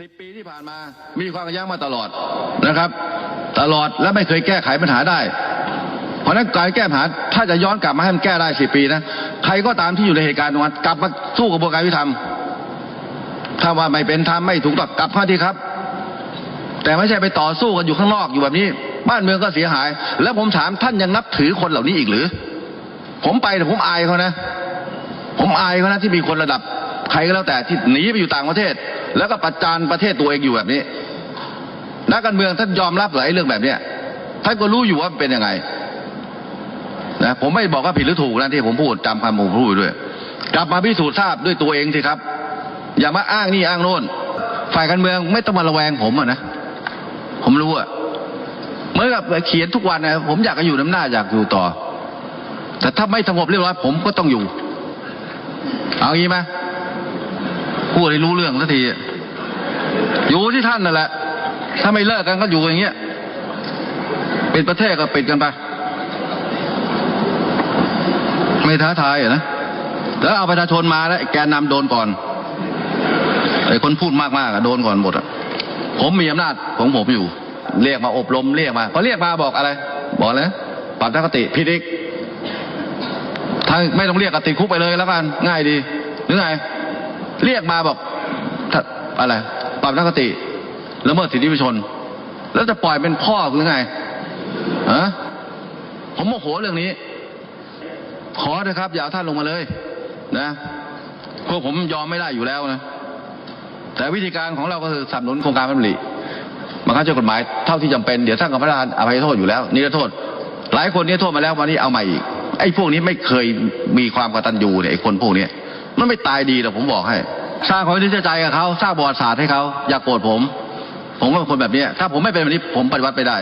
สิบปีที่ผ่านมามีความขัดแย้งมาตลอดนะครับ ตลอดและไม่เคยแก้ไขปัญหาได้ เพราะนั้นการแก้ปัญหาถ้าจะย้อนกลับมาให้มันแก้ได้สิปีนะใครก็ตามที่อยู่ในเหตุการณ์นั้นกลับมาสู้กระบวนการยุติธรรมถ้าว่าไม่เป็นธรรมไม่ถูกต้องกลับมาที่ครับ แต่ไม่ใช่ไปต่อสู้กันอยู่ข้างนอกอยู่แบบนี้ บ้านเมืองก็เสียหาย แล้วผมถามท่านยังนับถือคนเหล่านี้อีกหรือ ผมไปแต่ผมอายเขานะ ผมอายเขานะที่มีคนระดับ ใครก็แล้วแต่ที่หนีไปอยู่ต่างประเทศ แล้วก็ประจานประเทศตัวเองอยู่แบบนี้นักการเมืองท่านยอมรับเหรอไอ้เรื่องแบบเนี้ยท่านก็รู้อยู่ว่าเป็นยังไงนะผมไม่บอกว่าผิดหรือถูกนะที่ผมพูดจำคำผมพูดด้วย กลับมาพิสูจน์ทราบด้วยตัวเองสิครับ อย่ามาอ้างนี่อ้างโน่น ฝ่ายการเมืองไม่ต้องมาระแวงผมอะนะผมรู้อะเมื่อกับเขียนทุกวันนะผมอยากจะอยู่น้ำหน้าอยากอยู่ต่อ แต่ถ้าไม่สงบเรียบร้อยผมก็ต้องอยู่ เอางี้ไหม พูดให้รู้เรื่องสักทีอยู่ที่ท่านนั่นแหละ ถ้าไม่เลิกกันก็อยู่อย่างเงี้ยเป็นประเทศก็ปิดกันไป ไม่ท้าทายอะนะแล้วเอาประชาชนมาแล้วแกนนำโดนก่อนไอ้คนพูดมากๆอะโดนก่อนหมดอะผมมีอำนาจของผมอยู่ เรียกมาอบรมเรียกมาพอเรียกมาบอกอะไร บอกเลยปรับทัศนคติผิดอีกถ้าไม่ต้องเรียกกติดคุกไปเลยแล้วกันง่ายดีหรือไง เรียกมาบอกอะไรปรับทัศนคติละเมิดสิทธิมนุษยชน แล้วจะปล่อยเป็นพ่อหรือไงฮะผมโมโหเรื่องนี้ ขอเถอะครับ อย่าท่านลงมาเลย นะพวกผมยอมไม่ได้อยู่แล้วนะ แต่วิธีการของเราก็คือสนับสนุนโครงการพระดำริบังคับใช้กฎหมายเท่าที่จำเป็นเดี๋ยวท่านกับพระราชอภัยโทษอยู่แล้วนี่โทษ หลายคนนี่โทษมาแล้ววันนี้เอาใหม่อีกไอ้พวกนี้ไม่เคยมีความกตัญญูเนี่ยไอ้คนพวกเนี้ มันไม่ตายดีหรอกผมบอกให้ สร้างความเสียใจกับเขาสร้างประวัติศาสตร์ให้เขาอย่าโกรธผม ผมก็เป็นคนแบบนี้ ถ้าผมไม่เป็นแบบนี้ผมปฏิวัติไปได้